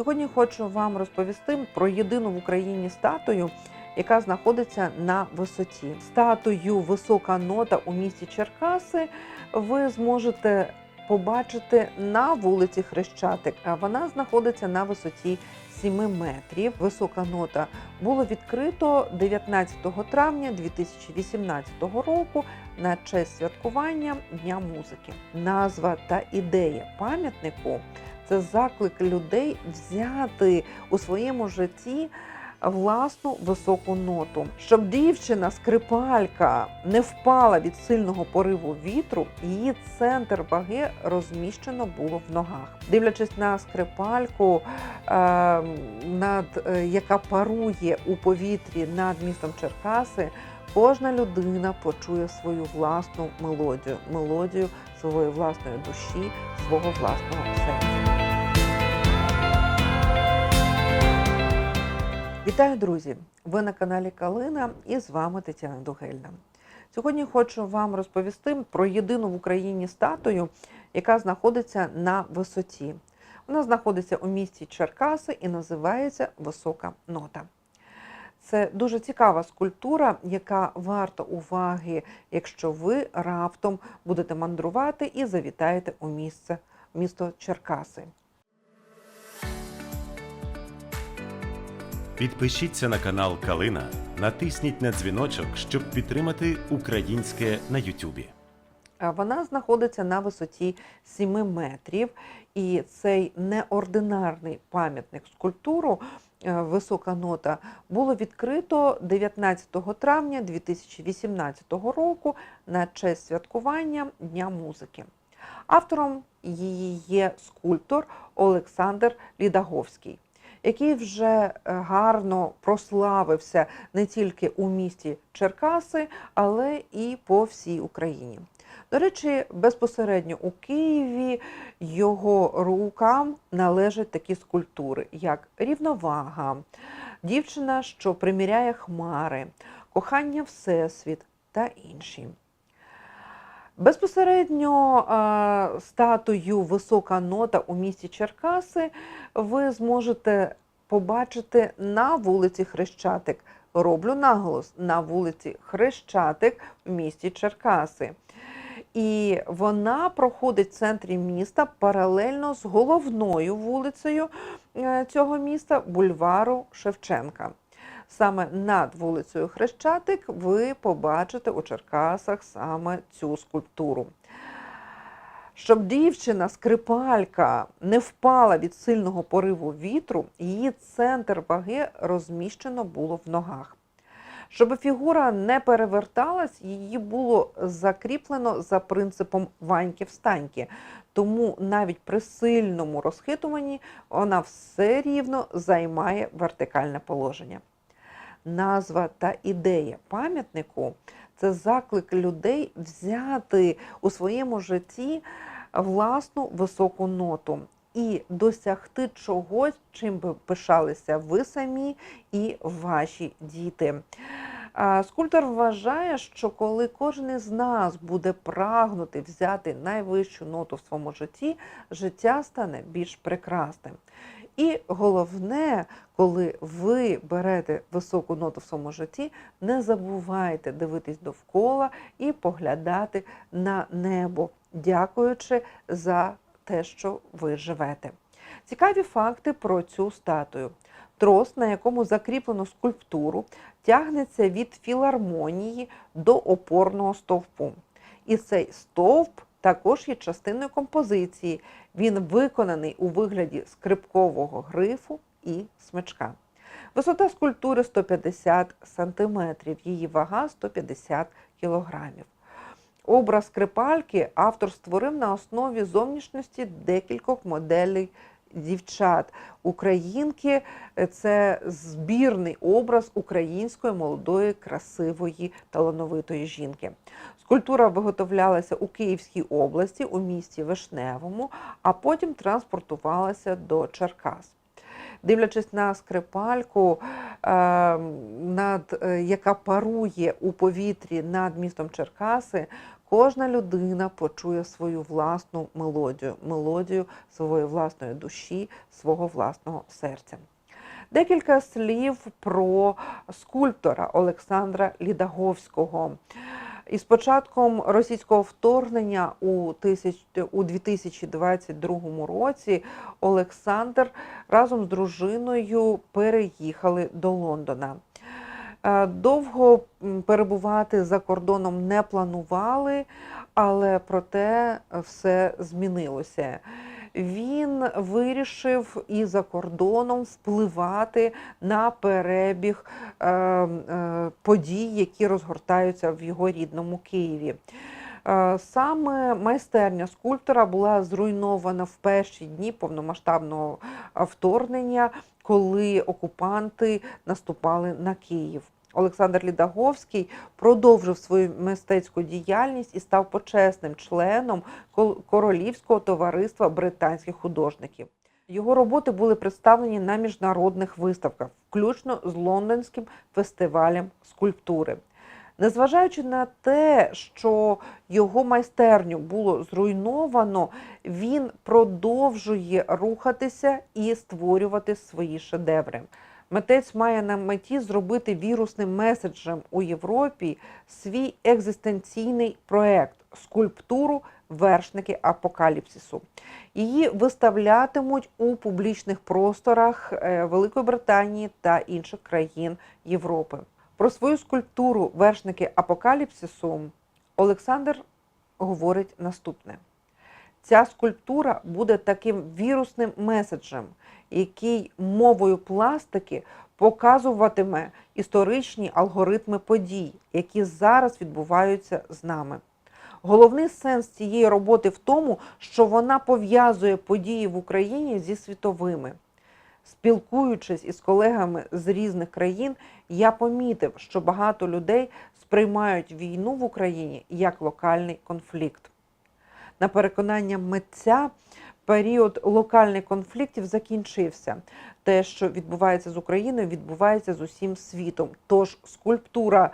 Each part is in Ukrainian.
Сьогодні хочу вам розповісти про єдину в Україні статую, яка знаходиться на висоті. Статую Висока нота у місті Черкаси ви зможете побачити на вулиці Хрещатик. Вона знаходиться на висоті 7 метрів. Висока нота було відкрито 19 травня 2018 року на честь святкування Дня музики. Назва та ідея пам'ятнику це заклик людей взяти у своєму житті власну високу ноту, щоб дівчина скрипалька не впала від сильного пориву вітру, її центр ваги розміщено було в ногах. Дивлячись на скрипальку, е, над е, яка парує у повітрі над містом Черкаси. Кожна людина почує свою власну мелодію, мелодію своєї власної душі, свого власного серця. Вітаю, друзі! Ви на каналі Калина і з вами Тетяна Дугельна. Сьогодні хочу вам розповісти про єдину в Україні статую, яка знаходиться на висоті. Вона знаходиться у місті Черкаси і називається Висока нота. Це дуже цікава скульптура, яка варта уваги, якщо ви раптом будете мандрувати і завітаєте у місце місто Черкаси. Підпишіться на канал Калина, натисніть на дзвіночок, щоб підтримати українське на Ютубі. Вона знаходиться на висоті 7 метрів, і цей неординарний пам'ятник скульптуру е, Висока нота було відкрито 19 травня 2018 року на честь святкування Дня музики. Автором її є скульптор Олександр Лідаговський, який вже е, гарно прославився не тільки у місті Черкаси, але і по всій Україні. До речі, безпосередньо у Києві його рукам належать такі скульптури, як рівновага, дівчина, що приміряє хмари, кохання Всесвіт та інші. Безпосередньо е, статую Висока нота у місті Черкаси ви зможете побачити на вулиці Хрещатик. Роблю наголос на вулиці Хрещатик в місті Черкаси. І вона проходить в центрі міста паралельно з головною вулицею е, цього міста бульвару Шевченка. Саме над вулицею Хрещатик ви побачите у Черкасах саме цю скульптуру. Щоб дівчина, скрипалька, не впала від сильного пориву вітру, її центр ваги розміщено було в ногах. Щоб фігура не переверталась, її було закріплено за принципом ваньки-встаньки. Тому навіть при сильному розхитуванні вона все рівно займає вертикальне положення. Назва та ідея пам'ятнику це заклик людей взяти у своєму житті власну високу ноту і досягти чогось, чим би пишалися ви самі і ваші діти. Скульптор вважає, що коли кожен із нас буде прагнути взяти найвищу ноту в своєму житті, життя стане більш прекрасним. І головне, коли ви берете високу ноту в своєму житті, не забувайте дивитись довкола і поглядати на небо, дякуючи за те, що ви живете. Цікаві факти про цю статую. Трос, на якому закріплено скульптуру, тягнеться від філармонії до опорного стовпу. І цей стовп також є частиною композиції. Він виконаний у вигляді скрипкового грифу і смичка. Висота скульптури 150 см, її вага 150 кг. Образ скрипальки автор створив на основі зовнішності декількох моделей дівчат. Українки це збірний образ української молодої, красивої, талановитої жінки. Скульптура виготовлялася у Київській області, у місті Вишневому, а потім транспортувалася до Черкас. Дивлячись на скрипальку, е, над, е, яка парує у повітрі над містом Черкаси, кожна людина почує свою власну мелодію, мелодію своєї власної душі, свого власного серця. Декілька слів про скульптора Олександра Лідаговського. Із початком російського вторгнення у, тисяч, у 2022 році Олександр разом з дружиною переїхали до Лондона. Е, Довго перебувати за кордоном не планували, але проте все змінилося. Він вирішив і за кордоном впливати на перебіг е, е, подій, які розгортаються в його рідному Києві. Саме майстерня скульптора була зруйнована в перші дні повномасштабного вторгнення, коли окупанти наступали на Київ. Олександр Лідаговський продовжив свою мистецьку діяльність і став почесним членом Королівського товариства британських художників. Його роботи були представлені на міжнародних виставках, включно з лондонським фестивалем скульптури. Незважаючи на те, що його майстерню було зруйновано, він продовжує рухатися і створювати свої шедеври. Митець має на меті зробити вірусним меседжем у Європі свій екзистенційний проект скульптуру вершники апокаліпсису. Її виставлятимуть у публічних просторах е, Великої Британії та інших країн Європи. Про свою скульптуру вершники апокаліпсису Олександр говорить наступне: ця скульптура буде таким вірусним меседжем, який мовою пластики показуватиме історичні алгоритми подій, які зараз відбуваються з нами. Головний сенс цієї роботи в тому, що вона пов'язує події в Україні зі світовими. Спілкуючись із колегами з різних країн, я помітив, що багато людей сприймають війну в Україні як локальний конфлікт. На переконання митця, період локальних конфліктів закінчився. Те, що відбувається з Україною, відбувається з усім світом. Тож скульптура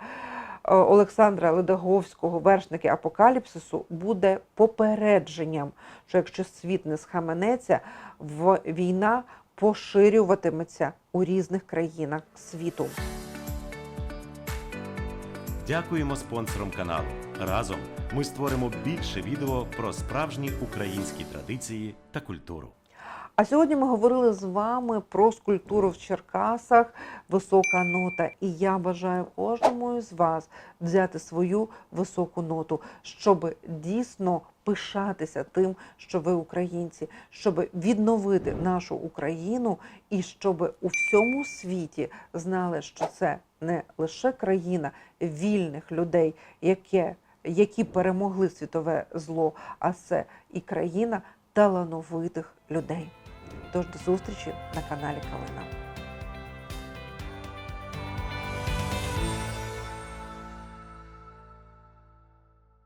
е, Олександра Ледаговського, вершники апокаліпсису, буде попередженням, що якщо світ не схаменеться, війна поширюватиметься у різних країнах світу. Дякуємо спонсорам каналу. Разом ми створимо більше відео про справжні українські традиції та культуру. А сьогодні ми говорили з вами про скульптуру в Черкасах Висока нота. І я бажаю кожному із вас взяти свою високу ноту, щоб дійсно пишатися тим, що ви українці, щоб відновити нашу Україну і щоб у всьому світі знали, що це не лише країна вільних людей, яке, які перемогли світове зло, а це і країна талановитих людей. Тож до зустрічі на каналі Калина.